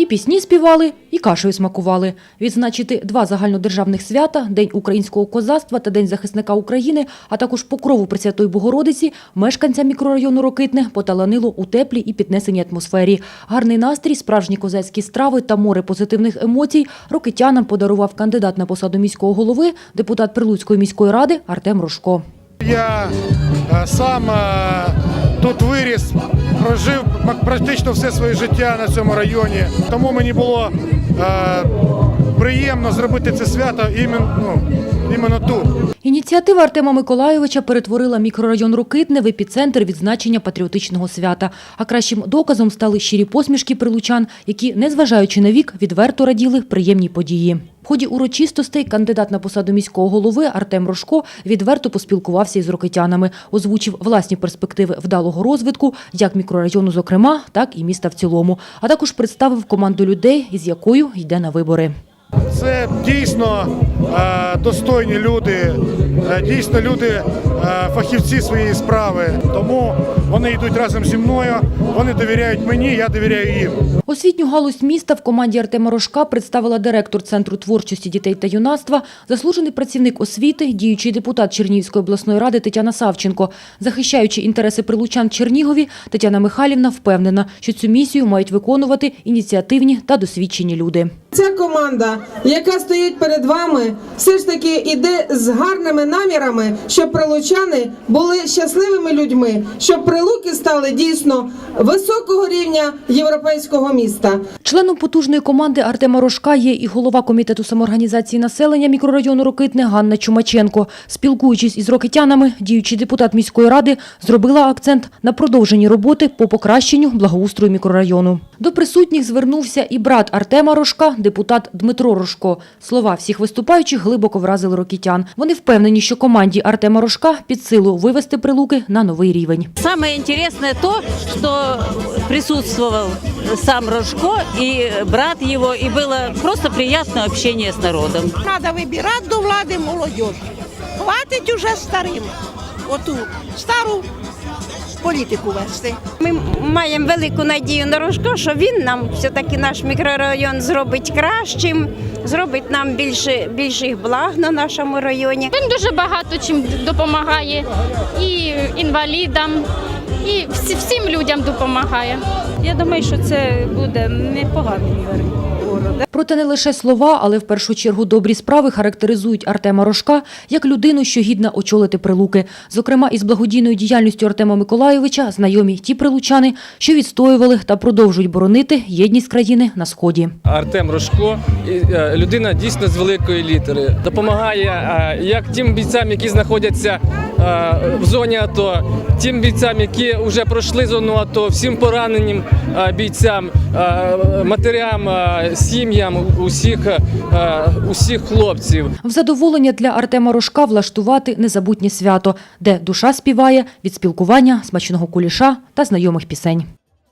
І пісні співали, і кашею смакували. Відзначити два загальнодержавних свята – День українського козацтва та День захисника України, а також покрову Пресвятої Богородиці мешканцям мікрорайону Рокитне поталанило у теплій і піднесеній атмосфері. Гарний настрій, справжні козацькі страви та море позитивних емоцій рокитянам подарував кандидат на посаду міського голови, депутат Прилуцької міської ради Артем Рожко. Я е, сам е, тут виріс, прожив практично все своє життя на цьому районі. Тому мені було е, приємно зробити це свято іменно, ну, іменно тут. Ініціатива Артема Миколайовича перетворила мікрорайон Рокитне в епіцентр відзначення патріотичного свята. А кращим доказом стали щирі посмішки прилучан, які, незважаючи на вік, відверто раділи приємній події. В ході урочистостей кандидат на посаду міського голови Артем Рожко відверто поспілкувався із рокитянами, озвучив власні перспективи вдалого розвитку, як мікрорайону зокрема, так і міста в цілому, а також представив команду людей, із якою йде на вибори. Це дійсно е, достойні люди, е, дійсно люди, е, фахівці своєї справи. Тому вони йдуть разом зі мною, вони довіряють мені, я довіряю їм. Освітню галузь міста в команді Артема Рожка представила директор Центру творчості дітей та юнацтва, заслужений працівник освіти, діючий депутат Чернігівської обласної ради Тетяна Савченко. Захищаючи інтереси прилучан Чернігові, Тетяна Михайлівна впевнена, що цю місію мають виконувати ініціативні та досвідчені люди. Ця команда, яка стоїть перед вами, все ж таки іде з гарними намірами, щоб прилучани були щасливими людьми, щоб прилуки стали дійсно високого рівня європейського міста. Членом потужної команди Артема Рожка є і голова комітету самоорганізації населення мікрорайону Рокитне Ганна Чумаченко. Спілкуючись із рокитянами, діючий депутат міської ради зробила акцент на продовженні роботи по покращенню благоустрою мікрорайону. До присутніх звернувся і брат Артема Рожка, депутат Дмитро Рожко. Слова всіх виступаючих глибоко вразили рокитян. Вони впевнені, що команді Артема Рожка під силу вивести прилуки на новий рівень. Самое интересное то, что присутствовал сам Рожко и брат его, и было просто приятное общение с народом. Треба вибирати до влади молодь. Хватить уже старим. Оту стару політику вести. Ми маємо велику надію на Рожко, що він нам все-таки наш мікрорайон зробить кращим, зробить нам більше більших благ на нашому районі. Він дуже багато чим допомагає і інвалідам, і всі- всім людям допомагає. Я думаю, що це буде непоганий город. Проте не лише слова, але в першу чергу добрі справи характеризують Артема Рожка як людину, що гідна очолити прилуки. Зокрема, із благодійною діяльністю Артема Миколайовича знайомі ті прилучани, що відстоювали та продовжують боронити єдність країни на сході. Артем Рожко е, людина дійсно з великої літери. Допомагає е, як тим бійцям, які знаходяться в зоні АТО, тим бійцям, які вже пройшли зону АТО, всім пораненим е, бійцям, е, матерям, е, сім'ям усіх, е, усіх хлопців. В задоволення для Артема Рожка влаштувати незабутнє свято, де душа співає від спілкування, смачного куліша та знайомих пісень.